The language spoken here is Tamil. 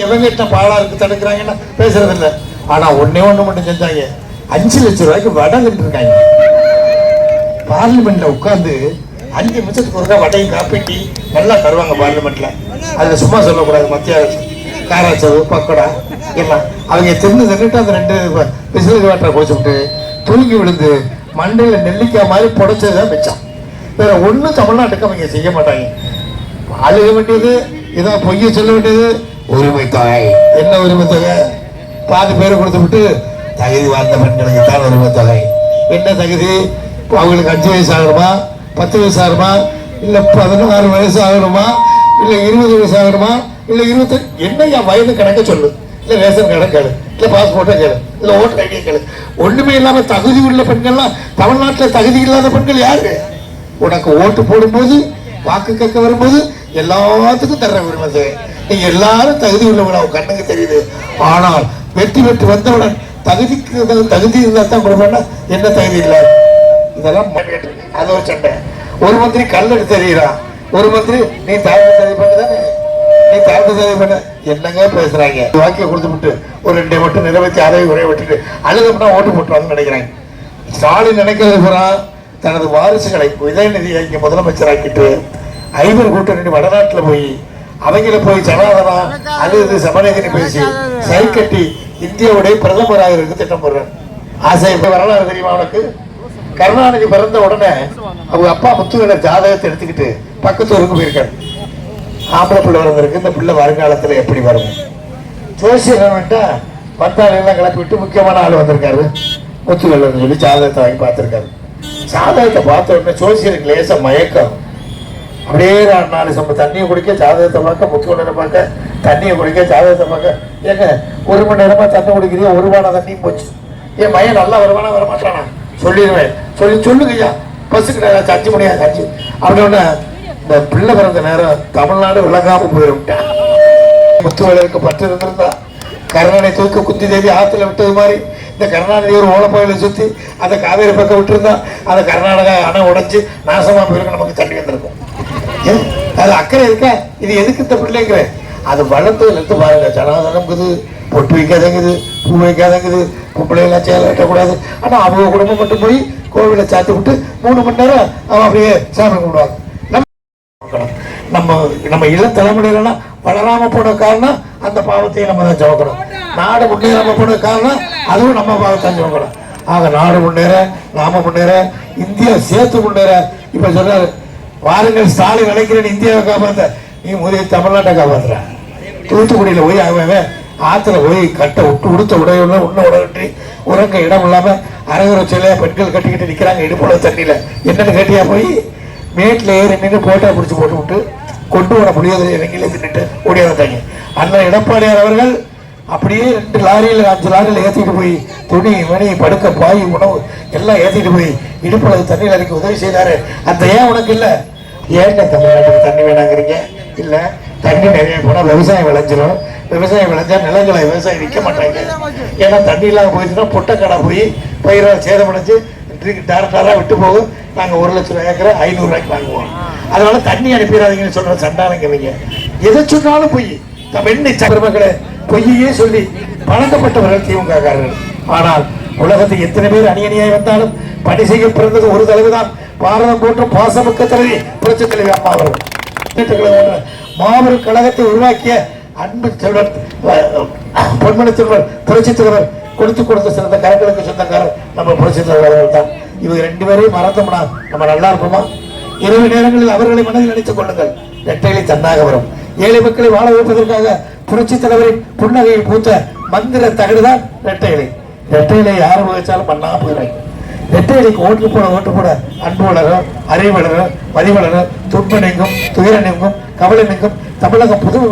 எவங்கிட்ட பாலா இருக்கு தடுக்கிறாங்கன்னா பேசுறது இல்ல ஆனா ஒன்னே ஒண்ணு மட்டும் செஞ்சாங்க. அஞ்சு லட்சம் ரூபாய்க்கு வடை இருக்காங்க பார்லிமெண்ட்ல உட்கார்ந்து அஞ்சு நிமிஷத்துக்கு ஒருக்கா வடையும் காப்பீட்டி நல்லா தருவாங்க பார்லிமெண்ட்ல. அதுல சும்மா சொல்லக்கூடாது மத்திய அரசு. காராச்சவு பக்கோடா எல்லாம் அவங்க தின்னு தின்னுட்டு அந்த ரெண்டு பிசிலரி வாட்டரை குடிச்சுட்டு தூங்கி விழுந்து மண்டையில நெல்லிக்காய் மாதிரி புடைச்சதுதான் மிச்சம். வேற ஒண்ணும் தமிழ்நாட்டுக்கு அவங்க செய்ய மாட்டாங்க. அழுக வேண்டியது இதான் பொய்ய சொல்ல வேண்டியது உரிமை தொகை என்ன உரிமை தொகை பாதி பேரை கொடுத்து விட்டு தகுதி வாழ்ந்த பெண்களுக்கு தான் உரிமை தொகை என்ன தகுதி? அவங்களுக்கு அஞ்சு வயசு ஆகணுமா பத்து வயசு ஆகணுமா இல்லை பதினாறு வயசு ஆகணுமா? இல்லை இருபது வயசு ஆகணுமா? இல்லை இருபத்தி என்ன என் வயது கணக்க சொல்லு. இல்லை ரேஷன் கணக்கு கேளு. இல்லை பாஸ்போர்ட்டை கேளு. இல்லை ஓட்டர் ஐடியை கேளு. ஒன்றுமே இல்லாமல் தகுதி உள்ள பெண்கள்லாம் தமிழ்நாட்டில் தகுதி இல்லாத பெண்கள் யாரு? உனக்கு ஓட்டு போடும்போது வாக்கு கேட்க வரும்போது எல்லாத்துக்கும் தர்ற விரும்புது நீங்க எல்லாரும் தகுதி உள்ளவங்களா உங்க கண்ணுக்கு தெரியுது. ஆனால் வெற்றி பெற்று வந்தவுடன் தகுதிக்கு தகுதி இருந்தா தான் கொடுப்பேன்னா என்ன தகுதி இல்லை? இதெல்லாம் அது ஒரு சண்டை. ஒரு மந்திரி கல் எடுத்து எறிகிறான் ஒரு மந்திரி நீ தாழ்வு சதி பண்ணுதானே நீ தாழ்வு சதி பண்ண. என்னங்க பேசுறாங்க? வாக்கிய கொடுத்து விட்டு ஒரு ரெண்டை மட்டும் நிறைவேற்றி அதை உரைய விட்டுட்டு அழுதம்னா ஓட்டு போட்டுவாங்கன்னு நினைக்கிறாங்க ஸ்டாலின் நினைக்கிறது பூரா தனது வாரிசுகளை உதயநிதியை இங்க முதலமைச்சராக்கிட்டு ஐவர் கூட்டணி வடநாட்டில் போய் அவங்கள போய் ஜனாதனா இது சமநீதினி பேசி சை கட்டி இந்தியாவுடைய பிரதமராக இருக்க திட்டம் போடுறார். ஆசை இப்ப வரலாறு தெரியுமா உனக்கு? கருணாநிதி பிறந்த உடனே அவங்க அப்பா முத்துவேல ஜாதகத்தை எடுத்துக்கிட்டு பக்கத்து ஊருக்கு போயிருக்காரு. ஆம்பளை பிள்ளை வந்திருக்கு இந்த பிள்ளை வருங்காலத்துல எப்படி வரும்? ஜோசியர் என்னன்ட்டா பத்தாளெல்லாம் கிளப்பி விட்டு முக்கியமான ஆள் வந்திருக்காரு. முத்துவேலன்னு சொல்லி ஜாதகத்தை வாங்கி பார்த்திருக்காரு. ஜாதகத்தை பார்த்த உடனே ஜோசியருக்கு லேசா மயக்கம். அப்படியே நாலு சம்ப தண்ணியை குடிக்க ஜாதகத்தை பார்க்க முத்துவேலனை பார்க்க தண்ணியை குடிக்க ஜாதகத்தை பார்க்க. ஏங்க ஒரு மணி நேரமா தண்ணி குடிக்கிறீங்க ஒரு வாரம் தண்ணியும் போச்சு. என் பையன் நல்லா வருவானா வரமாட்டானா? சொல்லிடுவேன். சொல்லி சொல்லுங்கய்யா பஸ்ஸுக்கு நேரம் அஞ்சு மணியா அஞ்சு. அப்படி இந்த பிள்ளை பிறந்த நேரம் தமிழ்நாடு விளங்காம போயிருவிட்டேன் முத்துவேலருக்கு பற்று இருந்திருந்தா கருணாநிதி தூக்க குந்தி தேவி ஆற்றுல விட்டது மாதிரி இந்த கருணாநிதி ஒரு ஓலப்போயில சுற்றி அந்த காவேரி பக்கம் விட்டுருந்தா அந்த கர்நாடகா அணை உடைஞ்சு நாசமாக போயிருக்க நமக்கு தண்ணி வந்திருக்கும். அது அக்கறை இருக்கா? இது எதுக்கு இந்த பிள்ளைங்கிற? அது வளர்த்து இருந்து பாருங்க ஜனாதனம்ங்குது பொட்டு வைக்காதங்குது பூ வைக்காதங்குது பொம்பளை எல்லாம் சேலை கட்டக்கூடாது. ஆனால் அவங்க குடும்பம் மட்டும் போய் கோவிலை சாத்தி விட்டு மூணு மணி நேரம் அவன் அப்படியே சாமி கும்பிடுவாங்க. நம்ம நம்ம நம்ம இளம் தலைமுறையிலாம் வளராம போன காரணம் அந்த பாவத்தையும் நம்ம தான் சுமக்கணும் நாடு முன்னேறாம போன காரணம் அதுவும் நம்ம பாவத்தை சுமக்கணும் ஆக நாடு முன்னேற நாம முன்னேற இந்தியா சேர்த்து முன்னேற. இப்ப சொல்றாரு வாருங்கள் ஸ்டாலின் நினைக்கிறேன் இந்தியாவை காப்பாற்ற நீ முதலிய தமிழ்நாட்டை காப்பாத்துற. தூத்துக்குடியில் போய் அவன் அவன் போய் கட்ட விட்டு உடுத்த உடையோட உண்ண உடவிட்டு உறங்க இடம் இல்லாமல் அரகுற சிலையா பெண்கள் கட்டிக்கிட்டு நிற்கிறாங்க இடுப்புல தண்ணியில். என்னென்னு கேட்டியா போய்? மேட்டில் ஏறி நின்று போட்டா பிடிச்சி போட்டு விட்டு கொண்டு வர முடியாத இறங்கில தின்னுட்டு ஓடி வந்தாங்க அண்ணன் எடப்பாடியார் அவர்கள் அப்படியே ரெண்டு லாரியில அஞ்சு லாரியில் ஏத்திட்டு போய் துணி மணி படுக்க பாய் உணவு எல்லாம் ஏத்திட்டு போய் இடுப்பில் தண்ணியில் இறக்கி உதவி செய்தாரு. அந்த ஏன் உனக்கு இல்ல? ஏன்டா தமிழ்நாட்டுக்கு தண்ணி வேணாங்கிறீங்க? இல்லை தண்ணி நிறைய போனால் விவசாயம் விளைஞ்சிடும் விவசாயம் விளைஞ்சா நிலங்களை விவசாயம் விற்க மாட்டாங்க. ஏன்னா தண்ணி இல்லாம போயிடுச்சுன்னா பொட்டக்கடை போய் பயிரை சேதமடைஞ்சு டேரக்டாரா விட்டு போகும். நாங்க ஒரு லட்சம் ரூபா ஏக்கரை ஐநூறு ரூபாய்க்கு வாங்குவோம். அதனால தண்ணி அனுப்பிடாதீங்கன்னு சொல்கிற சண்டானங்கிறீங்க எதை சொன்னாலும் போய். தமிழ் பெருமக்களை பொய்யே சொல்லி பழக்கப்பட்டவர்கள் திமுககாரர்கள் ஆனால் உலகத்தில் எத்தனை பேர் அணி அணியாய் வந்தாலும் பணி செய்ய பிறந்தது ஒரு தலைவுதான் பாரதம் போற்றும் பாசமிக்க தலைவி புரட்சி தலைவி அம்மா அவர்கள். மாபெரும் கழகத்தை உருவாக்கிய அன்பு செல்வர் பொன்மணி செல்வர் புரட்சி தலைவர் கொடுத்து கொடுத்த சிறந்த கரங்களுக்கு சொந்தக்காரர் நம்ம புரட்சி தலைவர் அவர்கள் தான். இவங்க ரெண்டு பேரையும் மறந்தோம்னா நம்ம நல்லா இருப்போமா? இரவு நேரங்களில் அவர்களை மனதில் நினைத்துக் கொள்ளுங்கள். ரெட்டையிலை தன்னாக வரும் ஏழை மக்களை வாழ வைப்பதற்காக புரட்சி தலைவரின் புன்னகையில் பூத்த மந்திர தகடுதான் ரெட்டையிலை. ரெட்டையிலை யார் வச்சாலும் பண்ணா போயிடுறாங்க. ரெட்டையிலைக்கு ஓட்டு போட ஓட்டு போட அன்பு வளரும் அறிவு வளரும் துன்ப நீங்கும் துயர நீங்கும் கவலை நீங்கும். தமிழகம் புதுமை